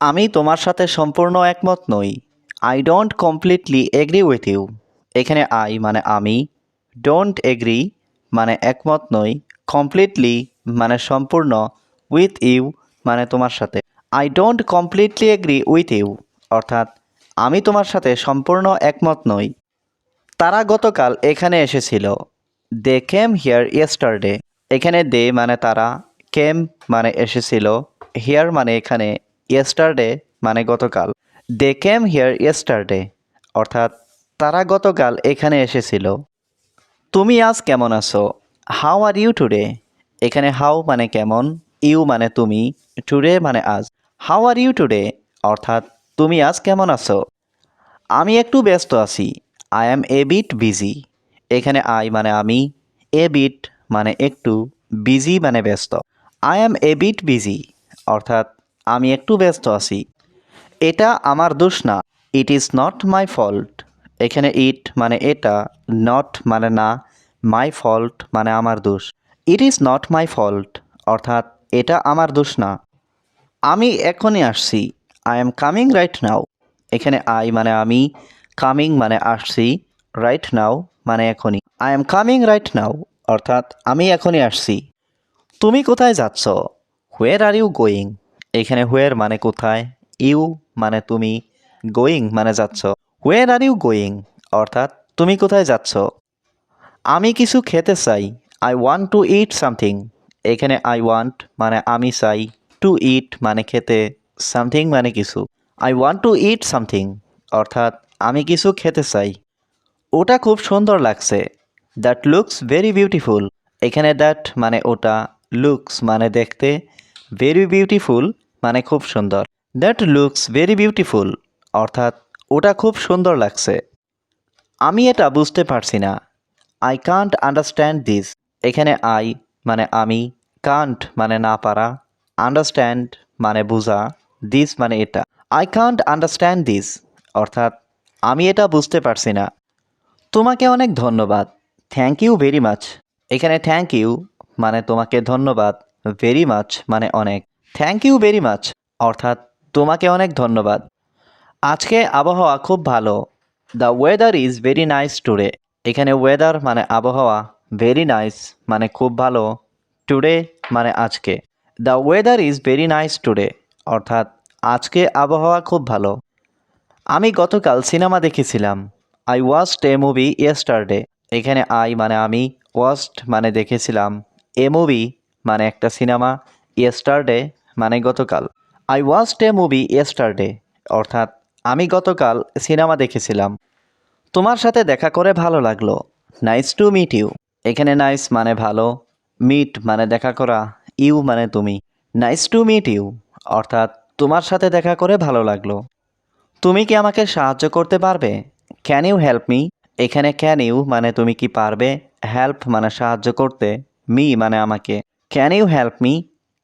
আমি তোমার সাথে সম্পূর্ণ একমত নই। I don't completely agree with you এখানে আই মানে আমি। ডোন্ট এগ্রি মানে একমত নই। কমপ্লিটলি মানে সম্পূর্ণ। উইথ ইউ মানে তোমার সাথে। I don't completely agree with you অর্থাৎ, আমি তোমার সাথে সম্পূর্ণ একমত নই। তারা গতকাল এখানে এসেছিল। দে কেম হিয়ার ইয়েস্টারডে এখানে দে মানে তারা। কেম মানে এসেছিল। হিয়ার মানে এখানে। ইয়েস্টারডে মানে গতকাল। দে কেম হিয়ার ইয়েস্টারডে অর্থাৎ তারা গতকাল এখানে এসেছিল। তুমি আজ কেমন আছো? হাউ আর ইউ টুডে এখানে হাউ মানে কেমন? ইউ মানে তুমি? টুডে মানে আজ। হাউ আর ইউ টুডে অর্থাৎ তুমি আজ কেমন আছো? আমি একটু ব্যস্ত আছি। I am a bit busy এখানে আই মানে আমি এ বিট মানে একটু বিজি মানে ব্যস্ত। I am a bit busy অর্থাৎ আমি একটু ব্যস্ত আছি। এটা আমার দোষ না। It is not my fault এখানে ইট মানে এটা নট মানে না মাই ফল্ট মানে আমার দোষ। It is not my fault অর্থাৎ এটা আমার দোষ না। আমি এখনই আসছি। I am coming right now এখানে আই মানে আমি কামিং মানে আসছি রাইট নাও মানে এখনই। I am coming right now অর্থাৎ আমি এখনই আসছি। তুমি কোথায় যাচ্ছ? হোয়ের আর ইউ গোয়িং এখানে হোয়ের মানে কোথায় ইউ মানে তুমি গোয়িং মানে যাচ্ছ। হোয়ের আর ইউ গোয়িং অর্থাৎ তুমি কোথায় যাচ্ছ? আমি কিছু খেতে চাই I want to eat something এখানে আই ওয়ান্ট মানে আমি চাই টু ইট মানে খেতে সামথিং মানে কিছু। I want to eat something অর্থাৎ আমি কিছু খেতে চাই। ওটা খুব সুন্দর লাগছে। দ্যাট লুকস ভেরি বিউটিফুল এখানে দ্যাট মানে ওটা লুকস মানে দেখতে ভেরি বিউটিফুল মানে খুব সুন্দর। দ্যাট লুকস ভেরি বিউটিফুল অর্থাৎ, ওটা খুব সুন্দর লাগছে। আমি এটা বুঝতে পারছি না। আই কান্ট আন্ডারস্ট্যান্ড দিস এখানে আই মানে আমি কান্ট মানে না পারা। আন্ডারস্ট্যান্ড মানে বোঝা। দিস মানে এটা। আই কান্ট আন্ডারস্ট্যান্ড দিস অর্থাৎ, আমি এটা বুঝতে পারছি না। তোমাকে অনেক ধন্যবাদ। থ্যাংক ইউ ভেরি মাচ এখানে থ্যাংক ইউ মানে তোমাকে ধন্যবাদ ভেরি মাচ মানে অনেক। থ্যাংক ইউ ভেরি মাচ অর্থাৎ তোমাকে অনেক ধন্যবাদ। আজকে আবহাওয়া খুব ভালো। The weather is very nice today এখানে ওয়েদার মানে আবহাওয়া ভেরি নাইস মানে খুব ভালো টুডে মানে আজকে। The weather is very nice today অর্থাৎ আজকে আবহাওয়া খুব ভালো। আমি গতকাল সিনেমা দেখেছিলাম। I watched a movie yesterday এখানে আই মানে আমি ওয়াস্ট মানে দেখেছিলাম। এ মুভি মানে একটা সিনেমা ইয়েস্টারডে মানে গতকাল। I watched a movie yesterday অর্থাৎ আমি গতকাল সিনেমা দেখেছিলাম। তোমার সাথে দেখা করে ভালো লাগল। নাইস টু মিট ইউ এখানে নাইস মানে ভালো মিট মানে দেখা করা ইউ মানে তুমি। নাইস টু মিট ইউ অর্থাৎ তোমার সাথে দেখা করে ভালো লাগল। তুমি কি আমাকে সাহায্য করতে পারবে? ক্যান ইউ হেল্প মি এখানে ক্যান ইউ মানে তুমি কি পারবে? হেল্প মানে সাহায্য করতে মি মানে আমাকে। ক্যান ইউ হেল্প মি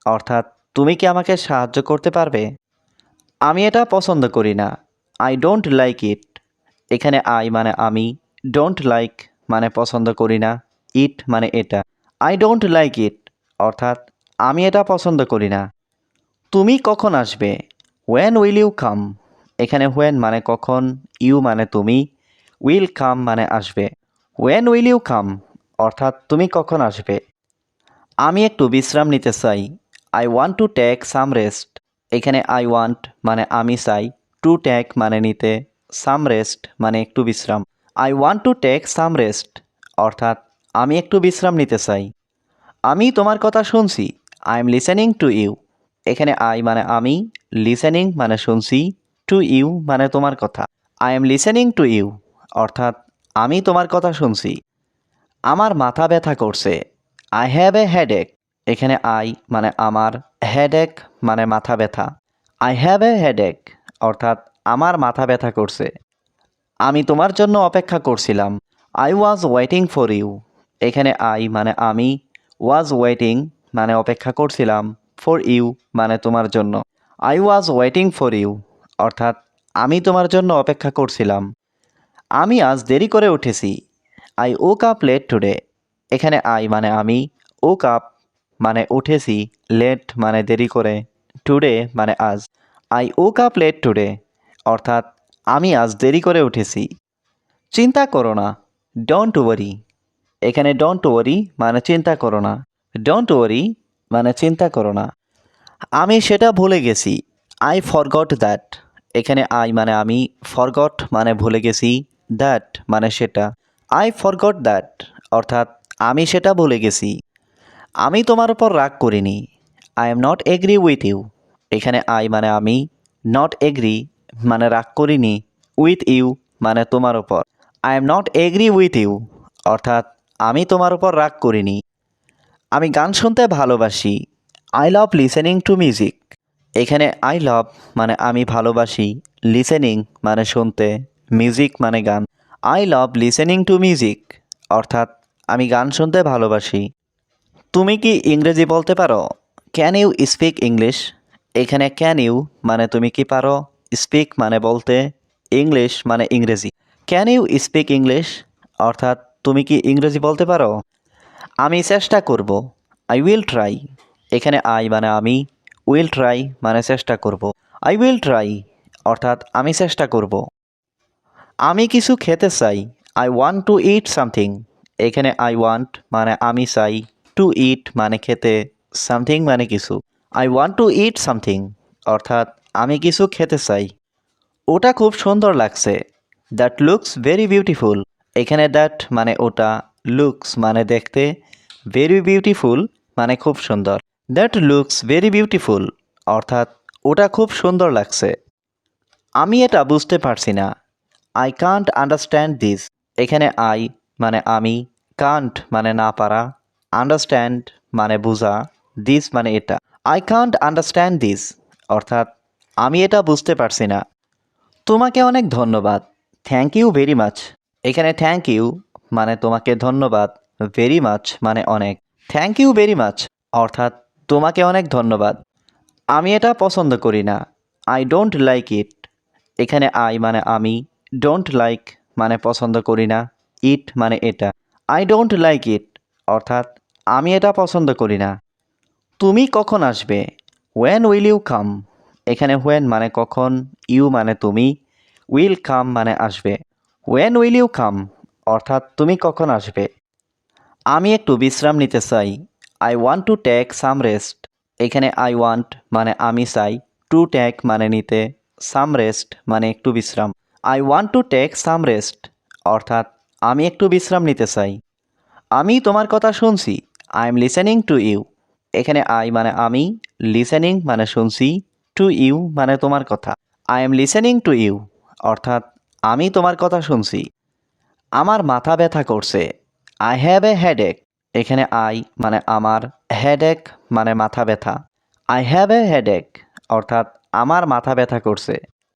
অর্থাৎ তুমি কি আমাকে সাহায্য করতে পারবে? আমি এটা পছন্দ করি না। আই ডোন্ট লাইক ইট এখানে আই মানে আমি ডোন্ট লাইক মানে পছন্দ করি না ইট মানে এটা। আই ডোন্ট লাইক ইট অর্থাৎ আমি এটা পছন্দ করি না। তুমি কখন আসবে? ওয়েন উইল ইউ কাম এখানে হোয়েন মানে কখন ইউ মানে তুমি উইল কাম মানে আসবে। ওয়েন উইল ইউ কাম অর্থাৎ তুমি কখন আসবে? আমি একটু বিশ্রাম নিতে চাই। I want to take some rest এখানে আই ওয়ান্ট মানে আমি চাই। টু টেক মানে নিতে। সাম রেস্ট মানে একটু বিশ্রাম। I want to take some rest অর্থাৎ আমি একটু বিশ্রাম নিতে চাই। আমি তোমার কথা শুনছি। I am listening to you এখানে আই মানে আমি লিসেনিং মানে শুনছি। টু ইউ মানে তোমার কথা। I am listening to you অর্থাৎ আমি তোমার কথা শুনছি। আমার মাথা ব্যথা করছে। আই হ্যাভ এ হেডেক এখানে আই মানে আমার হেডেক মানে মাথা ব্যথা। আই হ্যাভ এ হেডেক অর্থাৎ আমার মাথা ব্যথা করছে। আমি তোমার জন্য অপেক্ষা করছিলাম। I was waiting for you এখানে আই মানে আমি ওয়াজ ওয়েটিং মানে অপেক্ষা করছিলাম ফর ইউ মানে তোমার জন্য। I was waiting for you অর্থাৎ আমি তোমার জন্য অপেক্ষা করছিলাম। আমি আজ দেরি করে উঠেছি। I woke up late today এখানে আই মানে আমি ও কাপ মানে উঠেছি লেট মানে দেরি করে। টুডে মানে আজ। I woke up late today অর্থাৎ আমি আজ দেরি করে উঠেছি। চিন্তা করো না। ডোন্ট ওয়ারি এখানে ডোন্ট ওয়ারি মানে চিন্তা করো না। ডোন্ট ওয়ারি মানে চিন্তা করো না। আমি সেটা ভুলে গেছি। আই ফরগট দ্যাট এখানে আই মানে আমি ফরগট মানে ভুলে গেছি। দ্যাট মানে সেটা। আই ফরগট দ্যাট অর্থাৎ আমি সেটা ভুলে গেছি। আমি তোমার উপর রাগ করিনি। I am not agree with you এখানে আই মানে আমি নট এগ্রি মানে রাগ করিনি। উইথ ইউ মানে তোমার উপর। I am not agree with you অর্থাৎ আমি তোমার উপর রাগ করিনি। আমি গান শুনতে ভালোবাসি। I love listening to music এখানে আই লাভ মানে আমি ভালোবাসি। লিসেনিং মানে শুনতে। মিউজিক মানে গান। I love listening to music অর্থাৎ আমি গান শুনতে ভালোবাসি। তুমি কি ইংরেজি বলতে পারো? ক্যান ইউ স্পিক ইংলিশ এখানে ক্যান ইউ মানে তুমি কি পারো? স্পিক মানে বলতে ইংলিশ মানে ইংরেজি। ক্যান ইউ স্পিক ইংলিশ অর্থাৎ তুমি কি ইংরেজি বলতে পারো? আমি চেষ্টা করব। আই উইল ট্রাই এখানে আই মানে আমি। উইল ট্রাই মানে চেষ্টা করব। আই উইল ট্রাই অর্থাৎ আমি চেষ্টা করব। আমি কিছু খেতে চাই। I want to eat something এখানে আই ওয়ান্ট মানে আমি চাই। টু ইট মানে খেতে সামথিং মানে কিছু। I want to eat something অর্থাৎ আমি কিছু খেতে চাই। ওটা খুব সুন্দর লাগছে। দ্যাট লুকস ভেরি বিউটিফুল এখানে দ্যাট মানে ওটা লুকস মানে দেখতে ভেরি বিউটিফুল মানে খুব সুন্দর। দ্যাট লুকস ভেরি বিউটিফুল অর্থাৎ ওটা খুব সুন্দর লাগছে। আমি এটা বুঝতে পারছি না। আই কান্ট আন্ডারস্ট্যান্ড দিস এখানে আই মানে আমি কান্ট মানে না পারা। আন্ডারস্ট্যান্ড মানে বোঝা দিস মানে এটা। আই কান্ট আন্ডারস্ট্যান্ড দিস অর্থাৎ আমি এটা বুঝতে পারছি না। তোমাকে অনেক ধন্যবাদ থ্যাংক ইউ ভেরি মাচ এখানে থ্যাংক ইউ মানে তোমাকে ধন্যবাদ ভেরি মাচ মানে অনেক। থ্যাংক ইউ ভেরি মাচ অর্থাৎ তোমাকে অনেক ধন্যবাদ। আমি এটা পছন্দ করি না আই ডোন্ট লাইক ইট এখানে আই মানে আমি ডোন্ট লাইক মানে পছন্দ করি না ইট মানে এটা। আই ডোন্ট লাইক ইট অর্থাৎ আমি এটা পছন্দ করি না। তুমি কখন আসবে? ওয়েন উইল ইউ কাম এখানে হোয়েন মানে কখন ইউ মানে তুমি উইল কাম মানে আসবে। ওয়েন উইল ইউ কাম অর্থাৎ তুমি কখন আসবে? আমি একটু বিশ্রাম নিতে চাই। I want to take some rest এখানে আই ওয়ান্ট মানে আমি চাই। টু টেক মানে নিতে। সাম রেস্ট মানে একটু বিশ্রাম। I want to take some rest অর্থাৎ আমি একটু বিশ্রাম নিতে চাই। আমি তোমার কথা শুনছি। I am listening to you এখানে আই মানে আমি লিসেনিং মানে শুনছি টু ইউ মানে তোমার কথা। I am listening to you অর্থাৎ আমি তোমার কথা শুনছি। আমার মাথা ব্যথা করছে। আই হ্যাভ এ হেডেক এখানে আই মানে আমার হেডেক মানে মাথা ব্যথা। আই হ্যাভ এ হেডেক অর্থাৎ আমার মাথা ব্যথা করছে।